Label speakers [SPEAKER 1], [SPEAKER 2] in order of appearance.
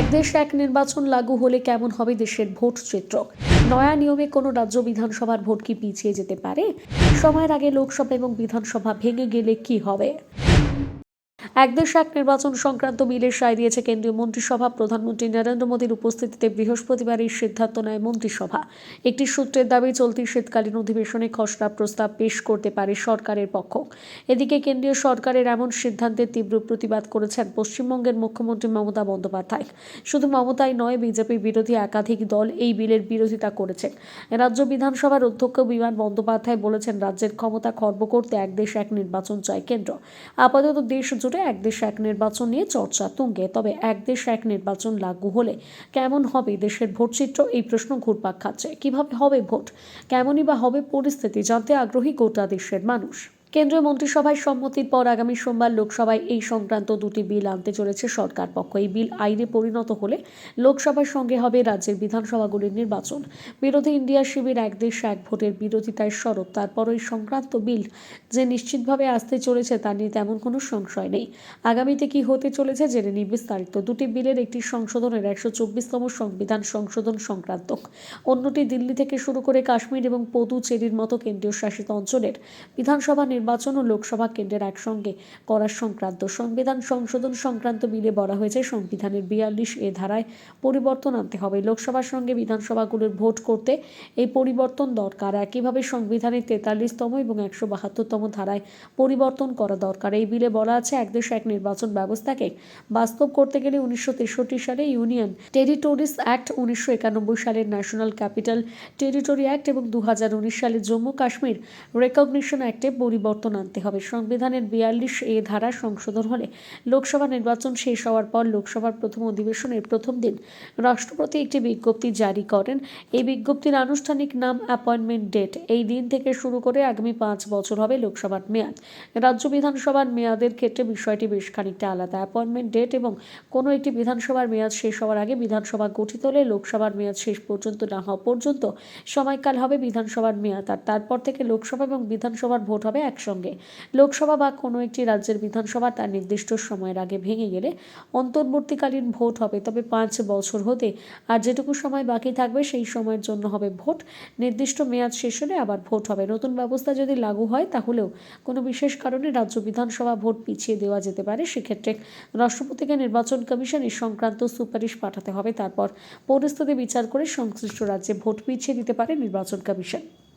[SPEAKER 1] এক দেশ এক নির্বাচন লাগু হলে কেমন হবে দেশের ভোট চিত্র নয়া নিয়মে কোনো রাজ্য বিধানসভার ভোট কি পিছিয়ে যেতে পারে? সময়ের আগে লোকসভা এবং বিধানসভা ভেঙে গেলে কি হবে? এক দেশ এক নির্বাচন সংক্রান্ত বিলের সায় দিয়েছে কেন্দ্রীয় মন্ত্রিসভা। প্রধানমন্ত্রী নরেন্দ্র মোদীর উপস্থিতিতে বৃহস্পতিবার এই সিদ্ধান্ত নেয় মন্ত্রিসভা। একটি সূত্রের দাবি, চলতি শীতকালীন অধিবেশনে খসড়া প্রস্তাব পেশ করতে পারে সরকারের পক্ষ। এদিকে কেন্দ্রীয় সরকারের এমন সিদ্ধান্তের তীব্র প্রতিবাদ করেছেন পশ্চিমবঙ্গের মুখ্যমন্ত্রী মমতা বন্দ্যোপাধ্যায়। শুধু মমতাই নয়, বিজেপি বিরোধী একাধিক দল এই বিলের বিরোধিতা করেছেন। রাজ্য বিধানসভার অধ্যক্ষ বিমান বন্দ্যোপাধ্যায় বলেছেন, রাজ্যের ক্ষমতা খর্ব করতে এক দেশ এক নির্বাচন চায় কেন্দ্র। আপাতত দেশ জুড়ে এক দেশ, এক নির্বাচন নিয়ে চর্চা তুঙ্গে। তবে এক দেশ, এক নির্বাচন লাগু হলে কেমন হবে দেশের ভোটচিত্র এই প্রশ্ন ঘুরপাক খাচ্ছে। কীভাবে হবে ভোট? কেমনই বা হবে পরিস্থিতি জানতে আগ্রহী গোটা দেশের মানুষ। কেন্দ্রীয় মন্ত্রিসভায় সম্মতির পর আগামী সোমবার লোকসভায় এই সংক্রান্ত দুটি বিল আনতে চলেছে সরকার পক্ষ। এই বিল আইনে পরিণত হলে লোকসভার সঙ্গে হবে রাজ্যের বিধানসভাগুলির নির্বাচন। বিরোধী ইন্ডিয়া শিবির এক দেশ এক ভোটের বিরোধিতায় সরব। তারপর এই সংক্রান্ত বিল যে নিশ্চিতভাবে আসতে চলেছে তা নিয়ে তেমন কোনো সংশয় নেই। আগামীতে কি হতে চলেছে জেনে নিই বিস্তারিত। দুটি বিলের একটি সংশোধনের একশো চব্বিশতম সংবিধান সংশোধন সংক্রান্ত। অন্যটি দিল্লি থেকে শুরু করে কাশ্মীর এবং পদুচেরির মতো কেন্দ্রীয় শাসিত অঞ্চলের বিধানসভা নির্বাচন ও লোকসভা কেন্দ্রের একসঙ্গে করার সংক্রান্ত সংবিধান সংশোধন সংক্রান্ত বিলে বলা হয়েছে, সংবিধানের বিয়াল্লিশ এ ধারায় পরিবর্তন আনতে হবে। লোকসভার সঙ্গে বিধানসভাগুলোর ভোট করতে এই পরিবর্তন দরকার। একইভাবে সংবিধানের তেতাল্লিশতম এবং একশো বাহাত্তরতম ধারায় পরিবর্তন করা দরকার। এই বিলে বলা আছে, এক দেশ এক নির্বাচন ব্যবস্থাকে বাস্তব করতে গেলে উনিশশো তেষট্টি সালে ইউনিয়ন টেরিটোরিস অ্যাক্ট, উনিশশো একানব্বই সালের ন্যাশনাল ক্যাপিটাল টেরিটরি অ্যাক্ট এবং দু সালে জম্মু কাশ্মীর রেকগনিশন অ্যাক্টে পরিবর্তন আনতে হবে। সংবিধানের বিয়াল্লিশ এ ধারা সংশোধন হলে লোকসভা নির্বাচন শেষ হওয়ার পর লোকসভার প্রথম অধিবেশনের প্রথম দিন রাষ্ট্রপতি একটি বিজ্ঞপ্তি জারি করেন। এই বিজ্ঞপ্তির আনুষ্ঠানিক নাম অ্যাপয়েন্টমেন্ট ডেট। এই দিন থেকে শুরু করে আগামী পাঁচ বছর হবে লোকসভার মেয়াদ। রাজ্য বিধানসভার মেয়াদের ক্ষেত্রে বিষয়টি বেশ খানিকটা আলাদা। অ্যাপয়েন্টমেন্ট ডেট এবং কোনো একটি বিধানসভার মেয়াদ শেষ হওয়ার আগে বিধানসভা গঠিত হলে লোকসভার মেয়াদ শেষ পর্যন্ত না হওয়া পর্যন্ত সময়কাল হবে বিধানসভার মেয়াদ। আর তারপর থেকে লোকসভা এবং বিধানসভার ভোট হবে একসঙ্গে। লোকসভা বা কোনো একটি রাজ্যের বিধানসভা তার নির্দিষ্ট সময়ের আগে ভেঙে গেলে অন্তর্বর্তীকালীন ভোট হবে। তবে পাঁচ বছর হতে আর যেটুকু সময় বাকি থাকবে সেই সময়ের জন্য হবে ভোট। নির্দিষ্ট মেয়াদ শেষ হলে আবার ভোট হবে। নতুন ব্যবস্থা যদি লাগু হয় তাহলেও কোনো বিশেষ কারণে রাজ্য বিধানসভা ভোট পিছিয়ে দেওয়া যেতে পারে। সেক্ষেত্রে রাষ্ট্রপতিকে নির্বাচন কমিশন এই সংক্রান্ত সুপারিশ পাঠাতে হবে। তারপর পরিস্থিতি বিচার করে সংশ্লিষ্ট রাজ্যে ভোট পিছিয়ে দিতে পারে নির্বাচন কমিশন।